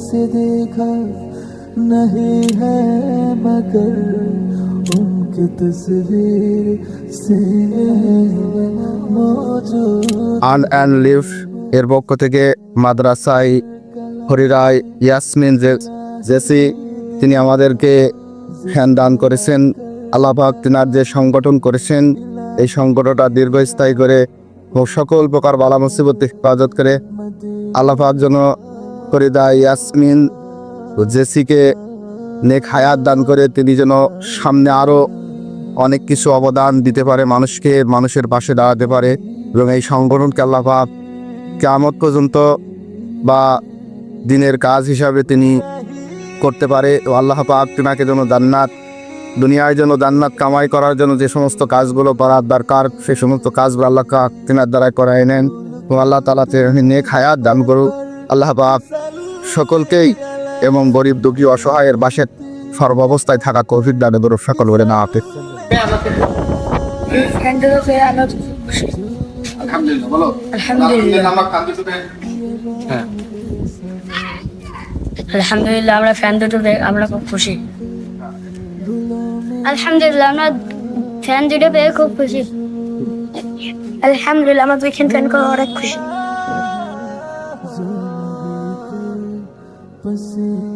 से देखा नहीं है मगर उनकी तस्वीर सीने में मौजूद আন অ্যান্ড লিভ এর পক্ষ থেকে মাদ্রাসায় হরিরায় ইয়াসমিন জে- জেসি তিনি আমাদেরকে ফ্যান দান করেছেন আল্লাপাক তিনার যে সংগঠন করেছেন এই সংগঠনটা দীর্ঘস্থায়ী করে ও সকল প্রকার বালা মুসিবত থেকে হেফাজত করে আল্লাপাক যেন হরিদা ইয়াসমিন। ও জেসিকে নেক হায়াত দান করে তিনি যেন সামনে আরও অনেক কিছু অবদান দিতে পারে মানুষকে, মানুষের পাশে দাঁড়াতে পারে এবং এই সংগঠনকে আল্লাহ পাক কেমত পর্যন্ত বা দিনের কাজ হিসাবে তিনি করতে পারে। ও আল্লাহ পাক তিনাকে যেন জান্নাত, দুনিয়ায় যেন জান্নাত কামাই করার জন্য যে সমস্ত কাজগুলো করার দরকার, সে সমস্ত কাজগুলো আল্লাহ পাক তিনার দ্বারা করাই নেন। ও আল্লাহ তালা নেক হায়াত দান করুক। আল্লাহ পাক সকলকেই এবং গরিব দুঃখী অসহায়ের বাসের সর্বাবস্থায় থাকা কোভিড দানে দূর সকল বলে না আপে। আলহামদুলিল্লাহ আমরা কান্দি আলহামদুলিল্লাহ আমরা ফ্যান দুটো পেয়ে আমরা খুব খুশি। আলহামদুলিল্লাহ আমরা ফ্যান দুটো পেয়ে খুব খুশি। আলহামদুলিল্লাহ আমরা দুইখান ফ্যান করে অনেক খুশি। Zumbi te pasir